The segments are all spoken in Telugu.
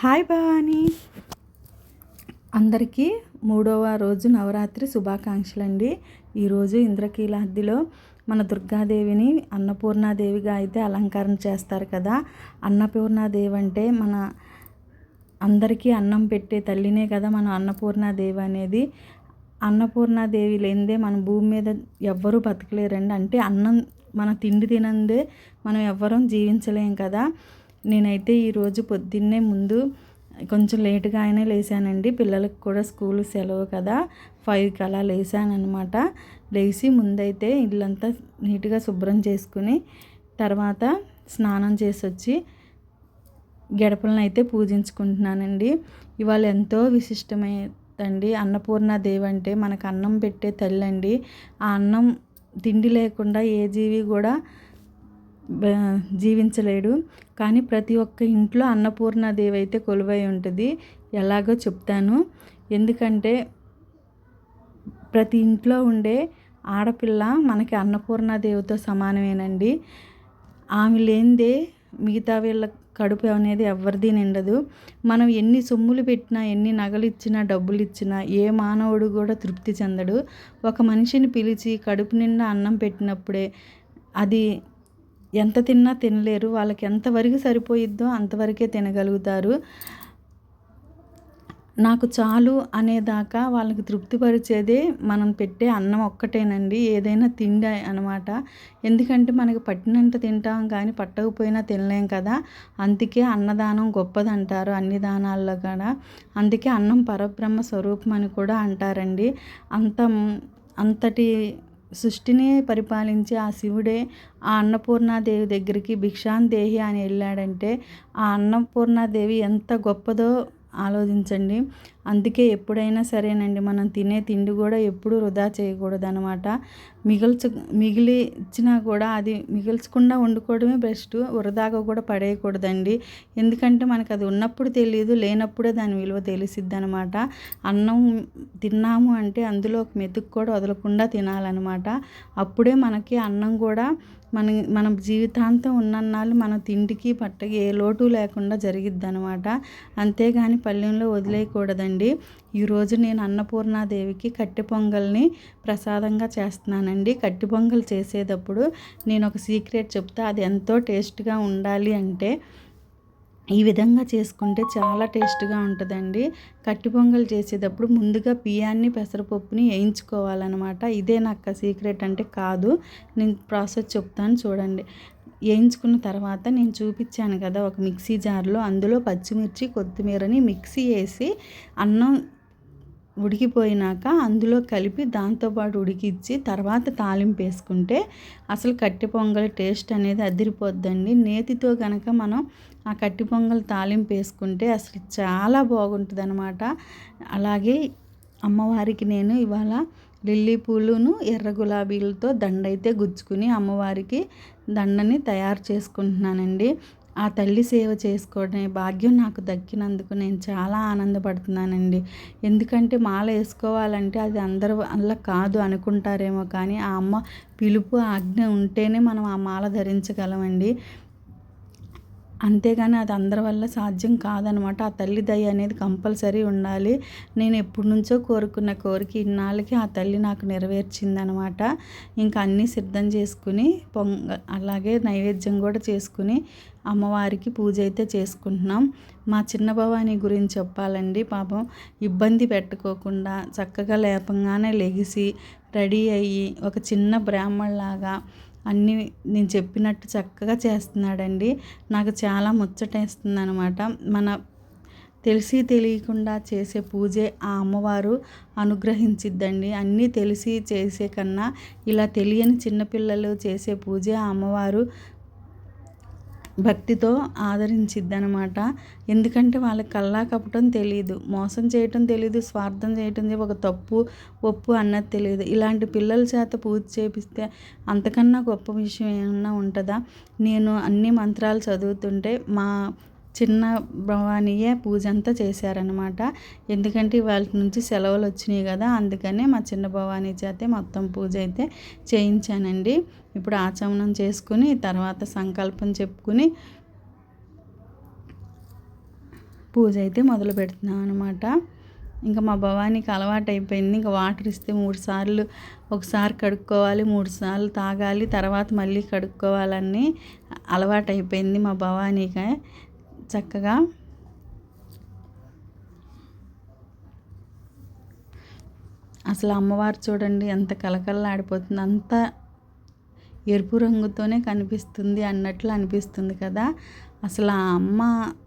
హాయ్ భవానీ. అందరికీ మూడవ రోజు నవరాత్రి శుభాకాంక్షలు అండి ఈరోజు ఇంద్రకీలాద్రిలో మన దుర్గాదేవిని అన్నపూర్ణాదేవిగా అయితే అలంకరణ చేస్తారు కదా. అన్నపూర్ణాదేవి అంటే మన అందరికీ అన్నం పెట్టే తల్లినే కదా మన అన్నపూర్ణాదేవి అనేది. అన్నపూర్ణాదేవి లేనిదే మన భూమి మీద ఎవ్వరూ బతకలేరండి. అంటే అన్నం మన తిండి తినందే మనం ఎవ్వరం జీవించలేం కదా. నేనైతే ఈరోజు పొద్దున్నే ముందు కొంచెం లేటుగా అయినా లేచానండి. పిల్లలకు కూడా స్కూల్ సెలవు కదా. ఫైవ్కి అలా లేచానమాట అనమాట లేచి ముందైతే ఇల్లంతా నీట్గా శుభ్రం చేసుకుని తర్వాత స్నానం చేసి వచ్చి గడపలను అయితే పూజించుకుంటున్నానండి. ఇవాళ ఎంతో విశిష్టమైందండి. అన్నపూర్ణాదేవి అంటే మనకు అన్నం పెట్టే తల్లి అండి ఆ అన్నం తిండి లేకుండా ఏ జీవి కూడా జీవించలేడు. కానీ ప్రతి ఒక్క ఇంట్లో అన్నపూర్ణాదేవి అయితే కొలువై ఉంటుంది. ఎలాగో చెప్తాను. ఎందుకంటే ప్రతి ఇంట్లో ఉండే ఆడపిల్ల మనకి అన్నపూర్ణాదేవితో సమానమేనండి. ఆమె లేనిదే మిగతా వీళ్ళ కడుపు అనేది ఎవరిది నిండదు. మనం ఎన్ని సొమ్ములు పెట్టినా ఎన్ని నగలు ఇచ్చినా డబ్బులు ఇచ్చినా ఏ మానవుడు కూడా తృప్తి చెందడు. ఒక మనిషిని పిలిచి కడుపు నిండా అన్నం పెట్టినప్పుడే అది ఎంత తిన్నా తినలేరు. వాళ్ళకి ఎంతవరకు సరిపోయిద్దో అంతవరకే తినగలుగుతారు. నాకు చాలు అనేదాకా వాళ్ళకి తృప్తిపరిచేదే మనం పెట్టే అన్నం ఒక్కటేనండి. ఏదైనా తిండి అనమాట. ఎందుకంటే మనకి పట్టినంత తింటాం కానీ పట్టకపోయినా తినలేం కదా. అందుకే అన్నదానం గొప్పదంటారు అన్ని దానాల్లో కూడా. అందుకే అన్నం పరబ్రహ్మ స్వరూపం అని కూడా అంటారండి. అంత అంతటి సృష్టిని పరిపాలించే ఆ శివుడే ఆ అన్నపూర్ణాదేవి దగ్గరికి భిక్షాందేహి అని వెళ్ళాడంటే ఆ అన్నపూర్ణాదేవి ఎంత గొప్పదో ఆలోచించండి. అందుకే ఎప్పుడైనా సరేనండి. మనం తినే తిండి కూడా ఎప్పుడూ వృధా చేయకూడదు అనమాట మిగిల్చు మిగిలిచ్చినా కూడా అది మిగిల్చకుండా వండుకోవడమే బెస్ట్. వృధాగా కూడా పడేయకూడదండి. ఎందుకంటే మనకు అది ఉన్నప్పుడు తెలియదు లేనప్పుడే దాని విలువ తెలిసిద్ది అనమాట అన్నం తిన్నాము అంటే అందులో ఒక మెతుకు కూడా వదలకుండా తినాలన్నమాట. అప్పుడే మనకి అన్నం కూడా మన మన జీవితాంతం ఉన్నన్నాళ్ళు మన తిండికి పట్టకి ఏ లోటు లేకుండా జరిగిద్ది అనమాట అంతేగాని పల్లెంలో వదిలేయకూడదండి. ఈరోజు నేను అన్నపూర్ణాదేవికి కట్టె పొంగల్ని ప్రసాదంగా చేస్తున్నానండి. కట్టి పొంగల్ చేసేటప్పుడు నేను ఒక సీక్రెట్ చెప్తా అది ఎంతో టేస్ట్గా ఉండాలి అంటే ఈ విధంగా చేసుకుంటే చాలా టేస్ట్గా ఉంటుందండి. కట్టి పొంగల్ చేసేటప్పుడు ముందుగా బియ్యాన్ని పెసరపప్పుని వేయించుకోవాలన్నమాట. ఇదే నాకు సీక్రెట్ అంటే కాదు. నేను ప్రాసెస్ చెప్తాను చూడండి. వేయించుకున్న తర్వాత నేను చూపించాను కదా ఒక మిక్సీ జార్లో. అందులో పచ్చిమిర్చి కొత్తిమీరని మిక్సీ వేసి అన్నం ఉడికిపోయినాక అందులో కలిపి దాంతోపాటు ఉడికిచ్చి తర్వాత తాలింపు వేసుకుంటే అసలు కట్టి పొంగల్ టేస్ట్ అనేది అదిరిపోద్దండి. నేతితో కనుక మనం ఆ కట్టి పొంగల్ తాలింపు వేసుకుంటే అసలు చాలా బాగుంటుంది అనమాట అలాగే అమ్మవారికి నేను ఇవాళ లిల్లీ పూలును ఎర్ర గులాబీలతో దండైతే గుచ్చుకుని అమ్మవారికి దండని తయారు చేసుకుంటున్నానండి. ఆ తల్లి సేవ చేసుకునే భాగ్యం నాకు దక్కినందుకు నేను చాలా ఆనందపడుతున్నానండి. ఎందుకంటే మాల వేసుకోవాలంటే అది అందరి వల్ల కాదు అనుకుంటారేమో కానీ ఆ అమ్మ పిలుపు ఆజ్ఞ ఉంటేనే మనం ఆ మాల ధరించగలమండి. అంతేగాని అది అందరి వల్ల సాధ్యం కాదనమాట. ఆ తల్లి దయ అనేది కంపల్సరీ ఉండాలి. నేను ఎప్పటి నుంచో కోరుకున్న కోరిక ఇన్నాళ్ళకి ఆ తల్లి నాకు నెరవేర్చిందనమాట. ఇంకా అన్నీ సిద్ధం చేసుకుని పొంగ అలాగే నైవేద్యం కూడా చేసుకుని అమ్మవారికి పూజ అయితే చేసుకుంటున్నాం. మా చిన్న భవాని గురించి చెప్పాలండి పాపం. ఇబ్బంది పెట్టుకోకుండా చక్కగా లేపంగానే లెగిసి రెడీ అయ్యి ఒక చిన్న బ్రాహ్మణలాగా అన్నీ నేను చెప్పినట్టు చక్కగా చేస్తున్నాడండి. నాకు చాలా ముచ్చటేస్తుంది అనమాట మన తెలిసి తెలియకుండా చేసే పూజే ఆ అమ్మవారు అనుగ్రహించిద్దండి. అన్నీ తెలిసి చేసే కన్నా ఇలా తెలియని చిన్నపిల్లలు చేసే పూజే ఆ అమ్మవారు భక్తితో ఆదరించిద్దనమాట ఎందుకంటే వాళ్ళకి కల్లా కప్పటం తెలియదు మోసం చేయటం తెలియదు స్వార్థం చేయటం ఒక తప్పు ఒప్పు అన్నది తెలియదు ఇలాంటి పిల్లల చేత పూజ చేపిస్తే అంతకన్నా గొప్ప విషయం ఏమన్నా ఉంటుందా? నేను అన్ని మంత్రాలు చదువుతుంటే మా చిన్న భవానీయే పూజ అంతా చేశారనమాట ఎందుకంటే వాళ్ళ నుంచి సెలవులు వచ్చినాయి కదా అందుకనే మా చిన్న భవానీ చేతే మొత్తం పూజ అయితే చేయించానండి. ఇప్పుడు ఆచమనం చేసుకుని తర్వాత సంకల్పం చెప్పుకుని పూజ అయితే మొదలు పెడుతున్నాం అనమాట ఇంకా మా భవానీకి అలవాటు అయిపోయింది. ఇంకా వాటర్ ఇస్తే మూడు సార్లు ఒకసారి కడుక్కోవాలి మూడు సార్లు తాగాలి తర్వాత మళ్ళీ కడుక్కోవాలని అలవాటు అయిపోయింది మా భవానీకి. చక్కగా అసలు అమ్మవారు చూడండి ఎంత కలకలలాడిపోతుంది అంత ఎరుపు రంగుతోనే కనిపిస్తుంది అన్నట్లు అనిపిస్తుంది కదా. అసలు ఆ అమ్మ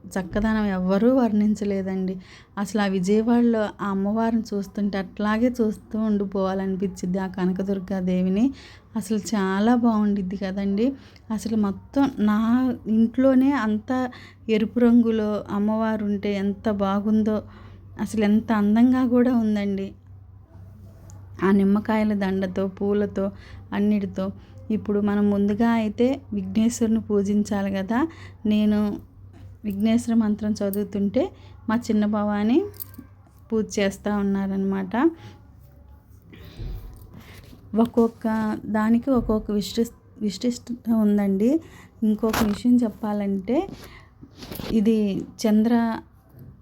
చక్కదనం ఎవ్వరూ వర్ణించలేదండి. అసలు ఆ విజయవాడలో ఆ అమ్మవారిని చూస్తుంటే అట్లాగే చూస్తూ ఉండిపోవాలనిపించింది ఆ కనకదుర్గాదేవిని. అసలు చాలా బాగుండిద్ది కదండి. అసలు మొత్తం నా ఇంట్లోనే అంత ఎరుపు రంగులో అమ్మవారు ఉంటే ఎంత బాగుందో అసలు ఎంత అందంగా కూడా ఉందండి. ఆ నిమ్మకాయల దండతో పూలతో అన్నిటితో. ఇప్పుడు మనం ముందుగా అయితే విఘ్నేశ్వరుని పూజించాలి కదా. నేను విఘ్నేశ్వర మంత్రం చదువుతుంటే మా చిన్న భవాని పూజ చేస్తూ ఉన్నారనమాట ఒక్కొక్క దానికి ఒక్కొక్క విశిష్ట విశిష్టత ఉందండి. ఇంకొక విషయం చెప్పాలంటే ఇది చంద్ర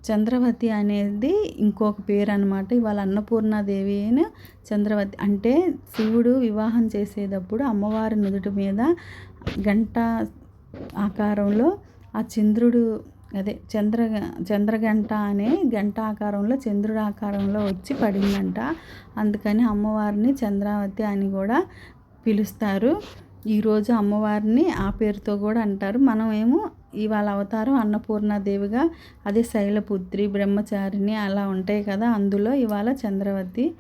చంద్రవతి అనేది ఇంకొక పేరు అనమాట ఇవాళ అన్నపూర్ణాదేవి అని చంద్రవతి అంటే శివుడు వివాహం చేసేటప్పుడు అమ్మవారి నుదుటి మీద గంట ఆకారంలో ఆ చంద్రుడు అదే చంద్ర చంద్రగంట అనే గంట ఆకారంలో చంద్రుడు ఆకారంలో వచ్చి పడిందంట. అందుకని అమ్మవారిని చంద్రావతి అని కూడా పిలుస్తారు. ఈరోజు అమ్మవారిని ఆ పేరుతో కూడా అంటారు. మనం ఏమో ఇవాళ అవతారం అన్నపూర్ణాదేవిగా అదే శైలపుత్రి బ్రహ్మచారిణి అలా ఉంటాయి కదా అందులో ఇవాళ చంద్రవతి.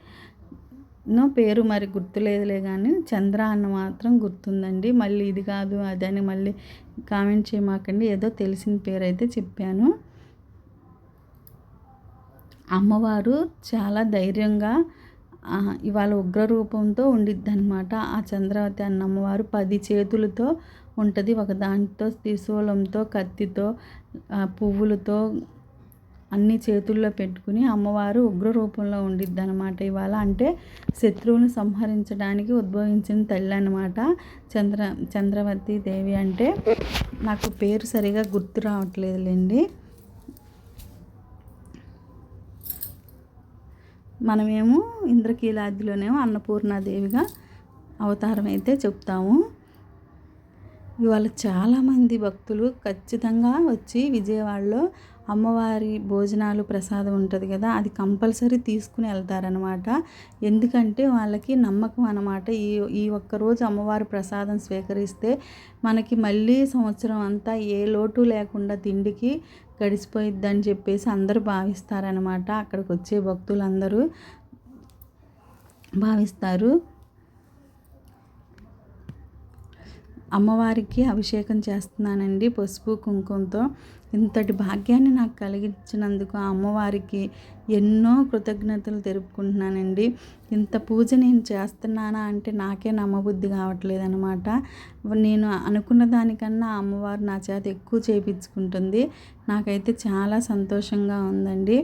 నో పేరు మరి గుర్తులేదులే కానీ చంద్ర అన్న మాత్రం గుర్తుందండి. మళ్ళీ ఇది కాదు అదని మళ్ళీ కామెంట్ చేయమాకండి. ఏదో తెలిసిన పేరు అయితే చెప్పాను. అమ్మవారు చాలా ధైర్యంగా ఇవాళ ఉగ్ర రూపంతో ఉండిద్ది అనమాట ఆ చంద్రవతి అన్న అమ్మవారు పది చేతులతో ఉంటుంది. ఒక దాంతో త్రిశూలంతో కత్తితో పువ్వులతో అన్ని చేతుల్లో పెట్టుకుని అమ్మవారు ఉగ్ర రూపంలో ఉండిద్ది అనమాట ఇవాళ. అంటే శత్రువును సంహరించడానికి ఉద్భవించిన తల్లి అనమాట చంద్ర చంద్రవతి దేవి. అంటే నాకు పేరు సరిగా గుర్తు రావట్లేదులేండి. మనమేమో ఇంద్రకీలాద్రిలోనేమో అన్నపూర్ణాదేవిగా అవతారం అయితే చెప్తాము. ఇవాళ చాలామంది భక్తులు ఖచ్చితంగా వచ్చి విజయవాడలో అమ్మవారి భోజనాలు ప్రసాదం ఉంటుంది కదా అది కంపల్సరీ తీసుకుని వెళ్తారనమాట ఎందుకంటే వాళ్ళకి నమ్మకం అనమాట ఈ ఈ ఒక్కరోజు అమ్మవారి ప్రసాదం స్వీకరిస్తే మనకి మళ్ళీ సంవత్సరం అంతా ఏ లోటు లేకుండా తిండికి గడిచిపోయిద్దని చెప్పేసి అందరూ భావిస్తారనమాట అక్కడికి వచ్చే భక్తులందరూ భావిస్తారు. అమ్మవారికి అభిషేకం చేస్తున్నానండి పసుపు కుంకుమతో. ఇంతటి భాగ్యాన్ని నాకు కలిగించినందుకు ఆ అమ్మవారికి ఎన్నో కృతజ్ఞతలు తెలుపుకుంటున్నానండి. ఇంత పూజ నేను చేస్తున్నానా అంటే నాకే నమ్మబుద్ధి కావట్లేదు అనమాట నేను అనుకున్న దానికన్నా అమ్మవారు నా చేత ఎక్కువ చేయించుకుంటుంది నాకైతే చాలా సంతోషంగా ఉందండి.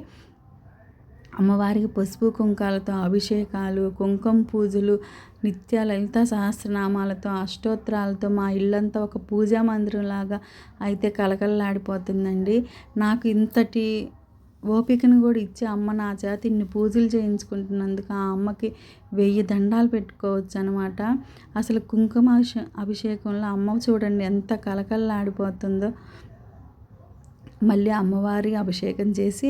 అమ్మవారికి పసుపు కుంకాలతో అభిషేకాలు కుంకుమ పూజలు నిత్య లలిత సహస్రనామాలతో అష్టోత్తరాలతో మా ఇల్లంతా ఒక పూజా మందిరంలాగా అయితే కలకలలాడిపోతుందండి నాకు ఇంతటి ఓపికను కూడా ఇచ్చి అమ్మ నా చేత ఇన్ని పూజలు చేయించుకుంటున్నందుకు ఆ అమ్మకి వెయ్యి దండాలు పెట్టుకోవచ్చు అనమాట అసలు కుంకుమ అభిషేకంలో అమ్మ చూడండి ఎంత కలకలలాడిపోతుందో మళ్ళీ అమ్మవారి అభిషేకం చేసి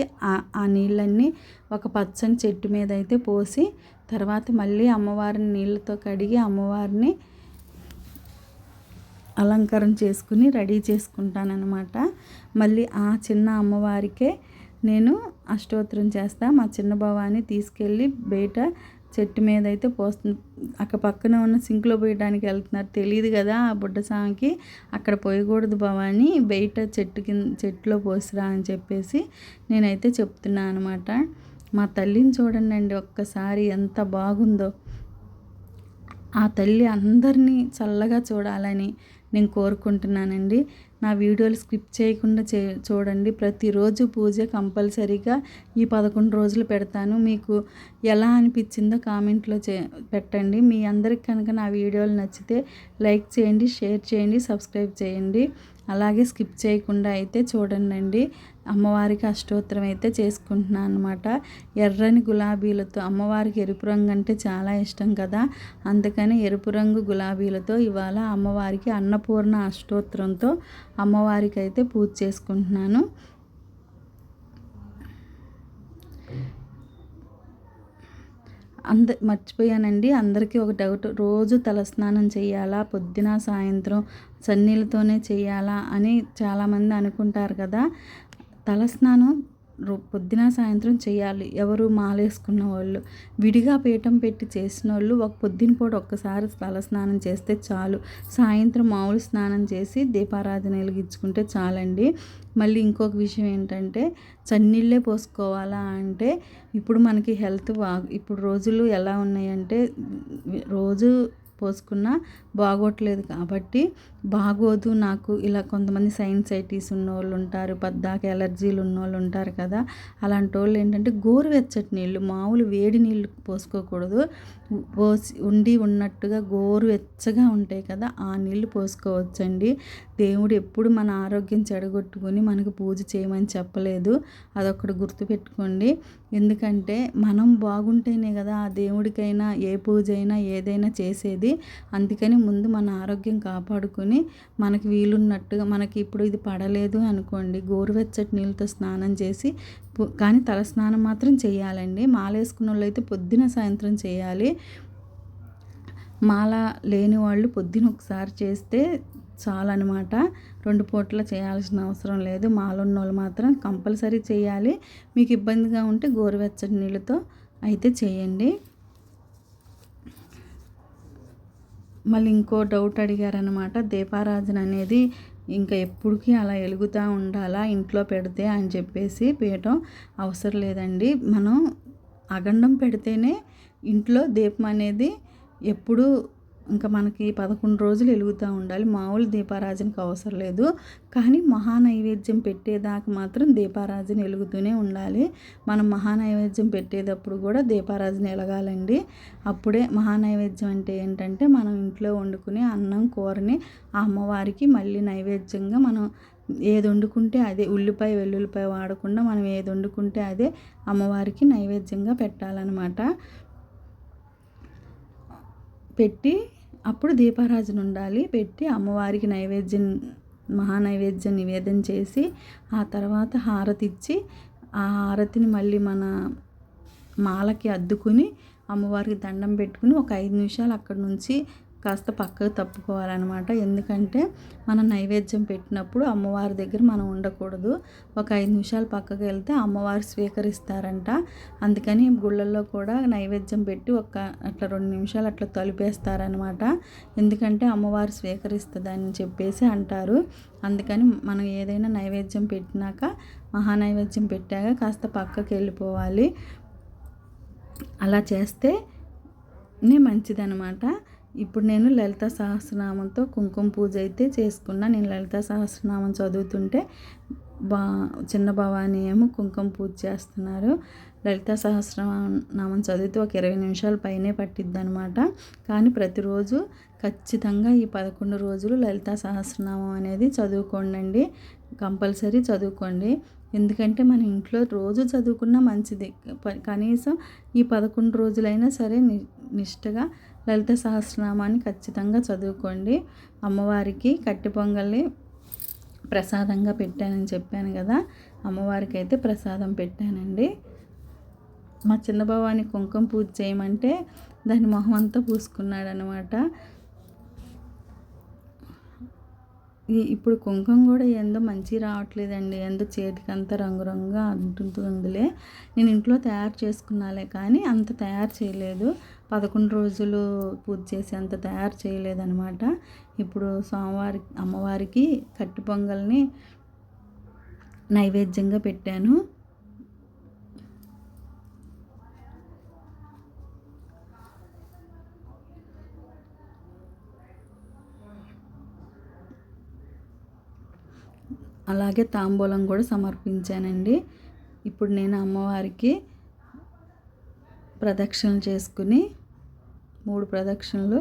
ఆ నీళ్ళన్నీ ఒక పచ్చని చెట్టు మీద అయితే పోసి తర్వాత మళ్ళీ అమ్మవారిని నీళ్ళతో కడిగి అమ్మవారిని అలంకారం చేసుకుని రెడీ చేసుకుంటానన్నమాట. మళ్ళీ ఆ చిన్న అమ్మవారికే నేను అష్టోత్తరం చేస్తా. మా చిన్న భవాన్ని తీసుకెళ్ళి బయట చెట్టు మీద అయితే పోస్తుంది. అక్కడ పక్కన ఉన్న సింక్లో పోయడానికి వెళ్తున్నారు. తెలియదు కదా ఆ బుడ్డ సాంకి. అక్కడ పోయకూడదు భవాని బయట చెట్టు కింద చెట్టులో పోసిరా అని చెప్పేసి నేనైతే చెప్తున్నాను అనమాట మా తల్లిని చూడండి అండి ఒక్కసారి ఎంత బాగుందో. ఆ తల్లి అందరినీ చల్లగా చూడాలని నేను కోరుకుంటున్నానండి. నా వీడియోలు స్కిప్ చేయకుండా చే చూడండి. ప్రతిరోజు పూజ కంపల్సరీగా ఈ పదకొండు రోజులు పెడతాను. మీకు ఎలా అనిపించిందో కామెంట్లో చే పెట్టండి. మీ అందరికి కనుక నా వీడియోలు నచ్చితే లైక్ చేయండి షేర్ చేయండి సబ్స్క్రైబ్ చేయండి. అలాగే స్కిప్ చేయకుండా అయితే చూడండి అమ్మవారికి అష్టోత్తరం అయితే చేసుకుంటున్నాను అనమాట ఎర్రని గులాబీలతో అమ్మవారికి ఎరుపు రంగు అంటే చాలా ఇష్టం కదా. అందుకని ఎరుపు రంగు గులాబీలతో ఇవాళ అమ్మవారికి అన్నపూర్ణ అష్టోత్తరంతో అమ్మవారికి అయితే పూజ చేసుకుంటున్నాను. అంద మర్చిపోయానండి. అందరికీ ఒక డౌట్. రోజు తలస్నానం చేయాలా? పొద్దున సాయంత్రం చన్నీళ్ళతోనే చేయాలా? అని చాలామంది అనుకుంటారు కదా. తలస్నానం పొద్దున సాయంత్రం చేయాలి. ఎవరు మాలేసుకున్న వాళ్ళు. విడిగా పీఠం పెట్టి చేసిన వాళ్ళు ఒక పొద్దున పూట ఒక్కసారి తలస్నానం చేస్తే చాలు. సాయంత్రం మామూలు స్నానం చేసి దీపారాధన వెలిగించుకుంటే చాలండి. మళ్ళీ ఇంకొక విషయం ఏంటంటే చన్నీళ్ళే పోసుకోవాలా అంటే ఇప్పుడు మనకి హెల్త్ బాగా ఇప్పుడు రోజులు ఎలా ఉన్నాయంటే రోజు పోసుకున్నా బాగోట్లేదు కాబట్టి బాగోదు నాకు. ఇలా కొంతమంది సైన్సైటీస్ ఉన్నోళ్ళు ఉంటారు పద్దాక ఎలర్జీలు ఉన్నోళ్ళు ఉంటారు కదా. అలాంటి వాళ్ళు ఏంటంటే గోరువెచ్చటి నీళ్ళు మామూలు వేడి నీళ్ళు పోసుకోకూడదు. పోసి ఉండి ఉన్నట్టుగా గోరువెచ్చగా ఉంటాయి కదా ఆ నీళ్ళు పోసుకోవచ్చండి. దేవుడు ఎప్పుడు మన ఆరోగ్యం చెడగొట్టుకొని మనకు పూజ చేయమని చెప్పలేదు. అదొకటి గుర్తుపెట్టుకోండి ఎందుకంటే మనం బాగుంటేనే కదా ఆ దేవుడికైనా ఏ పూజ అయినా ఏదైనా చేసేది. అందుకని ముందు మన ఆరోగ్యం కాపాడుకొని మనకి వీలున్నట్టుగా మనకి ఇప్పుడు ఇది పడలేదు అనుకోండి గోరువెచ్చటి నీళ్ళతో స్నానం చేసి కానీ తల స్నానం మాత్రం చేయాలండి. మాల వేసుకున్న వాళ్ళు అయితే పొద్దున సాయంత్రం చేయాలి. మాల లేని వాళ్ళు పొద్దున ఒకసారి చేస్తే చాలన్నమాట. రెండు పూటల చేయాల్సిన అవసరం లేదు. మాల వాళ్ళు మాత్రం కంపల్సరీ చేయాలి. మీకు ఇబ్బందిగా ఉంటే గోరువెచ్చటి నీళ్ళతో అయితే చేయండి. మళ్ళీ ఇంకో డౌట్ అడిగారనమాట దీపారాధన అనేది ఇంకా ఎప్పటికీ అలా వెలుగుతూ ఉండాలా? ఇంట్లో పెడితే అని చెప్పేసి పీయటం అవసరం లేదండి. మనం అగండం పెడితేనే ఇంట్లో దీపం అనేది ఎప్పుడూ ఇంకా మనకి పదకొండు రోజులు వెలుగుతూ ఉండాలి. మామూలు దీపారాజనకు అవసరం లేదు. కానీ మహానైవేద్యం పెట్టేదాకా మాత్రం దీపారాజన వెలుగుతూనే ఉండాలి. మనం మహానైవేద్యం పెట్టేటప్పుడు కూడా దీపారాజన వెలగాలండి. అప్పుడే మహానైవేద్యం అంటే ఏంటంటే మనం ఇంట్లో వండుకునే అన్నం కూరని ఆ అమ్మవారికి మళ్ళీ నైవేద్యంగా మనం ఏది వండుకుంటే అదే ఉల్లిపాయ వెల్లుల్లిపాయ వాడకుండా మనం ఏది వండుకుంటే అదే అమ్మవారికి నైవేద్యంగా పెట్టాలన్నమాట. పెట్టి అప్పుడు దీపారాజన ఉండాలి. పెట్టి అమ్మవారికి నైవేద్యం మహానైవేద్యం నివేదన చేసి ఆ తర్వాత హారతి ఇచ్చి ఆ హారతిని మళ్ళీ మన మాలకి అద్దుకుని అమ్మవారికి దండం పెట్టుకుని ఒక ఐదు నిమిషాలు అక్కడి నుంచి కాస్త పక్కకు తప్పుకోవాలన్నమాట. ఎందుకంటే మనం నైవేద్యం పెట్టినప్పుడు అమ్మవారి దగ్గర మనం ఉండకూడదు. ఒక ఐదు నిమిషాలు పక్కకు వెళ్తే అమ్మవారు స్వీకరిస్తారంట. అందుకని గుళ్ళల్లో కూడా నైవేద్యం పెట్టి ఒక అట్లా రెండు నిమిషాలు అట్లా తలిపేస్తారనమాట ఎందుకంటే అమ్మవారు స్వీకరిస్తుందని చెప్పేసి అంటారు. అందుకని మనం ఏదైనా నైవేద్యం పెట్టినాక మహానైవేద్యం పెట్టాక కాస్త పక్కకి వెళ్ళిపోవాలి. అలా చేస్తే మంచిదనమాట ఇప్పుడు నేను లలిత సహస్రనామంతో కుంకుమ పూజ అయితే చేసుకున్నా. నేను లలిత సహస్రనామం చదువుతుంటే బా చిన్న భవానీ ఏమో కుంకుమ పూజ చేస్తున్నారు. లలిత సహస్రనామం చదివితే ఒక ఇరవై నిమిషాల పైనే పట్టిద్ది అనమాట కానీ ప్రతిరోజు ఖచ్చితంగా ఈ పదకొండు రోజులు లలిత సహస్రనామం అనేది చదువుకోండి కంపల్సరీ చదువుకోండి. ఎందుకంటే మన ఇంట్లో రోజు చదువుకున్నా మంచిది. కనీసం ఈ పదకొండు రోజులైనా సరే నిష్టగా లలిత సహస్రనామాన్ని ఖచ్చితంగా చదువుకోండి. అమ్మవారికి కట్టి పొంగల్ని ప్రసాదంగా పెట్టానని చెప్పాను కదా అమ్మవారికి అయితే ప్రసాదం పెట్టానండి. మా చిన్న కుంకుమ పూజ చేయమంటే దాని మొహం అంతా పూసుకున్నాడు అనమాట ఇప్పుడు కుంకుమ కూడా ఏందో మంచి రావట్లేదండి ఎందో చేతికంతా రంగురంగుగా అంటుంటుందిలే. నేను ఇంట్లో తయారు చేసుకున్నాలే కానీ అంత తయారు చేయలేదు. పదకొండు రోజులు పూజ చేసి అంత తయారు చేయలేదనమాట ఇప్పుడు సోమవారి అమ్మవారికి కట్టి పొంగల్ని నైవేద్యంగా పెట్టాను. అలాగే తాంబూలం కూడా సమర్పించానండి. ఇప్పుడు నేను అమ్మవారికి ప్రదక్షిణలు చేసుకుని మూడు ప్రదక్షిణలు.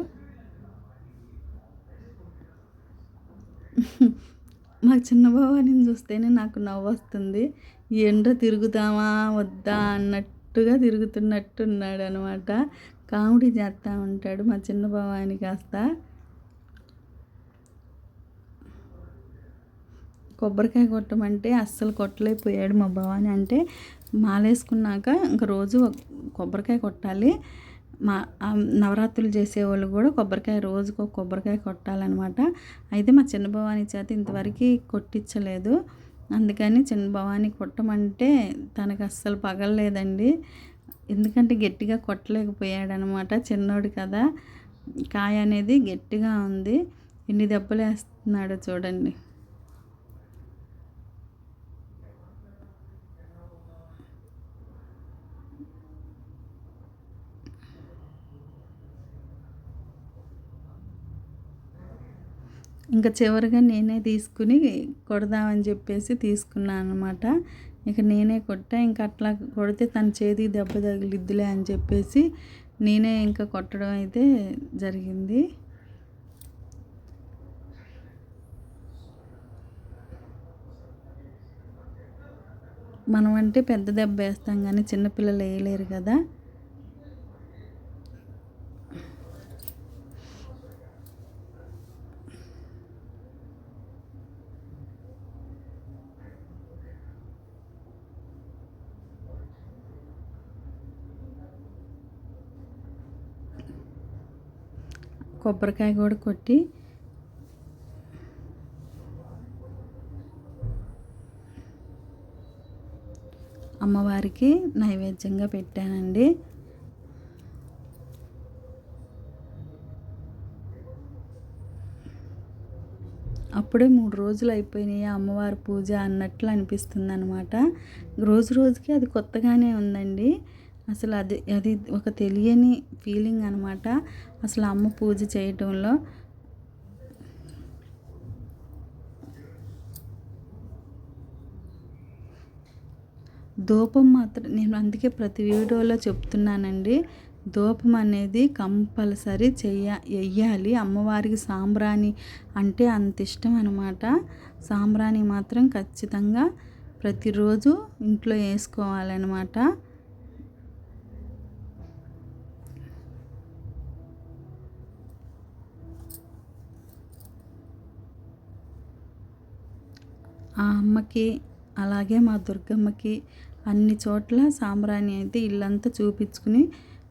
మా చిన్న బావాని చూస్తేనే నాకు నవ్వు వస్తుంది. ఎండ తిరుగుతామా వద్దా అన్నట్టుగా తిరుగుతున్నట్టున్నాడు అనమాట కామెడీ చేస్తూ ఉంటాడు మా చిన్న బావాని కాస్త. కొబ్బరికాయ కొట్టమంటే అస్సలు కొట్టలేకపోయాడు మా భవాని. అంటే మాలేసుకున్నాక ఇంక రోజు కొబ్బరికాయ కొట్టాలి. మా నవరాత్రులు చేసేవాళ్ళు కూడా కొబ్బరికాయ రోజుకు ఒక కొబ్బరికాయ కొట్టాలన్నమాట. అయితే మా చిన్న భవాని చేత ఇంతవరకు కొట్టించలేదు. అందుకని చిన్న భవాని కొట్టమంటే తనకు అస్సలు పగలలేదండి. ఎందుకంటే గట్టిగా కొట్టలేకపోయాడనమాట చిన్నోడు కదా. కాయ అనేది గట్టిగా ఉంది. ఎన్ని దెబ్బలు వేస్తున్నాడో చూడండి. ఇంకా చివరిగా నేనే తీసుకుని కొడదామని చెప్పేసి తీసుకున్నాను అనమాట ఇక నేనే కొట్టా ఇంకా అట్లా కొడితే తన చేతి దెబ్బ తగిలిద్దులే అని చెప్పేసి నేనే ఇంకా కొట్టడం అయితే జరిగింది. మనం అంటే పెద్ద దెబ్బ వేస్తాం కానీ చిన్నపిల్లలు వేయలేరు కదా. కొబ్బరికాయ కూడా కొట్టి అమ్మవారికి నైవేద్యంగా పెట్టానండి. అప్పుడే మూడు రోజులు అయిపోయినాయి అమ్మవారి పూజ అన్నట్లు అనిపిస్తుంది అనమాట రోజు రోజుకి అది కొత్తగానే ఉందండి. అసలు అది అది ఒక తెలియని ఫీలింగ్ అనమాట అసలు అమ్మ పూజ చేయటంలో. ధూపం మాత్రం నేను అందుకే ప్రతి వీడియోలో చెప్తున్నానండి. ధూపం అనేది కంపల్సరీ చెయ్య వెయ్యాలి అమ్మవారికి సాంబ్రాణి అంటే అంత ఇష్టం అనమాట సాంబ్రాణి మాత్రం ఖచ్చితంగా ప్రతిరోజు ఇంట్లో వేసుకోవాలన్నమాట. ఆ అమ్మకి అలాగే మా దుర్గమ్మకి అన్ని చోట్ల సాంబ్రాణి అయితే ఇల్లంతా చూపించుకుని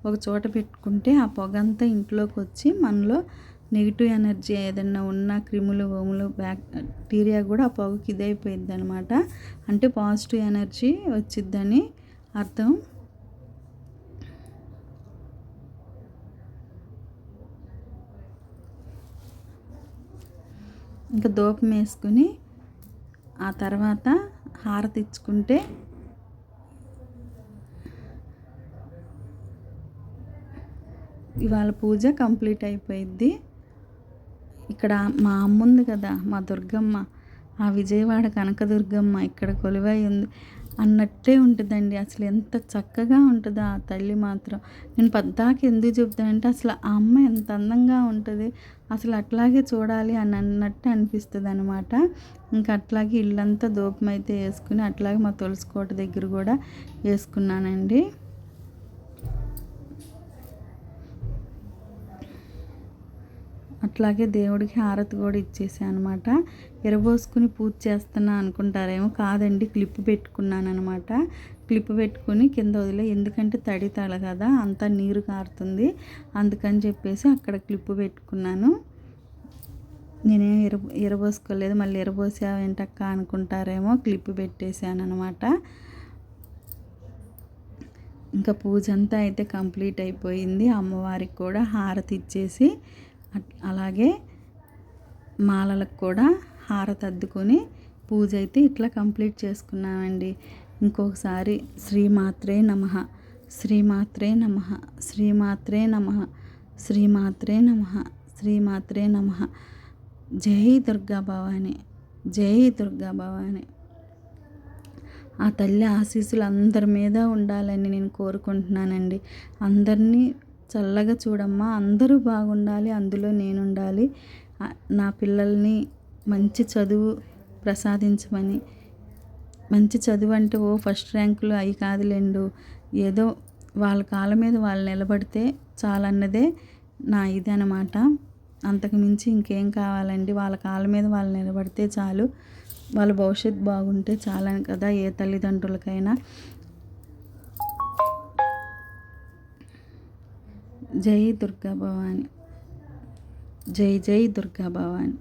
ఒక చోట పెట్టుకుంటే ఆ పొగంతా ఇంట్లోకి వచ్చి మనలో నెగిటివ్ ఎనర్జీ ఏదైనా ఉన్న క్రిములు ఓములు బ్యాక్టీరియా కూడా ఆ పొగకి ఇదైపోయింది అనమాట అంటే పాజిటివ్ ఎనర్జీ వచ్చిద్దని అర్థం. ఇంకా దూపం వేసుకుని ఆ తర్వాత హారతి ఇచ్చుకుంటే ఇవాళ పూజ కంప్లీట్ అయిపోయింది ఇక్కడ మా అమ్మ ఉంది కదా మా దుర్గమ్మ. ఆ విజయవాడ కనకదుర్గమ్మ ఇక్కడ కొలువై ఉంది. అన్నట్టే ఉంటుందండి. అసలు ఎంత చక్కగా ఉంటుందో ఆ తల్లి మాత్రం. నేను పద్దాకి ఎందుకు చెప్తానంటే అసలు ఆ అమ్మ ఎంత అందంగా ఉంటుంది అసలు అట్లాగే చూడాలి అని అన్నట్టు అనిపిస్తుంది అనమాట ఇంకా అట్లాగే ఇల్లంతా దూపం అయితే వేసుకుని అట్లాగే మా తులసి కోట దగ్గర కూడా వేసుకున్నానండి. అట్లాగే దేవుడికి హారతి కూడా ఇచ్చేసాను అనమాట ఎరబోసుకుని పూజ చేస్తున్నా అనుకుంటారేమో కాదండి క్లిప్ పెట్టుకున్నాను అనమాట క్లిప్ పెట్టుకుని కింద వదిలే ఎందుకంటే తడి తల కదా అంతా నీరు కారుతుంది. అందుకని చెప్పేసి అక్కడ క్లిప్ పెట్టుకున్నాను. నేనేం ఎర ఎరబోసుకోలేదు మళ్ళీ ఎరబోసావు ఏంటక్క అనుకుంటారేమో క్లిప్ పెట్టేశాను అనమాట ఇంకా పూజ అంతా అయితే కంప్లీట్ అయిపోయింది. అమ్మవారికి కూడా హారతి ఇచ్చేసి అలాగే మాలలకు కూడా హారతి అద్దుకొని పూజ అయితే ఇట్లా కంప్లీట్ చేసుకున్నామండి. ఇంకొకసారి శ్రీమాత్రే నమ శ్రీమాత్రే నమ శ్రీమాత్రే నమ శ్రీమాత్రే నమ శ్రీమాత్రే నమ. జై దుర్గా భవాని జై దుర్గా భవాని. ఆ తల్లి ఆశీస్సులు అందరి మీద ఉండాలని నేను కోరుకుంటున్నానండి. అందరినీ చల్లగా చూడమ్మా అందరూ బాగుండాలి అందులో నేను ఉండాలి నా పిల్లల్ని మంచి చదువు ప్రసాదించమని. మంచి చదువు అంటే ఓ ఫస్ట్ ర్యాంకులు అవి కాదులేండు. ఏదో వాళ్ళ కాళ్ళ మీద వాళ్ళు నిలబడితే చాలన్నదే నా ఇది అనమాట అంతకు మించి ఇంకేం కావాలండి? వాళ్ళ కాళ్ళ మీద వాళ్ళు నిలబడితే చాలు. వాళ్ళ భవిష్యత్తు బాగుంటే చాలని కదా ఏ తల్లిదండ్రులకైనా. జై దుర్గా భవాని జై జై దుర్గా భవాని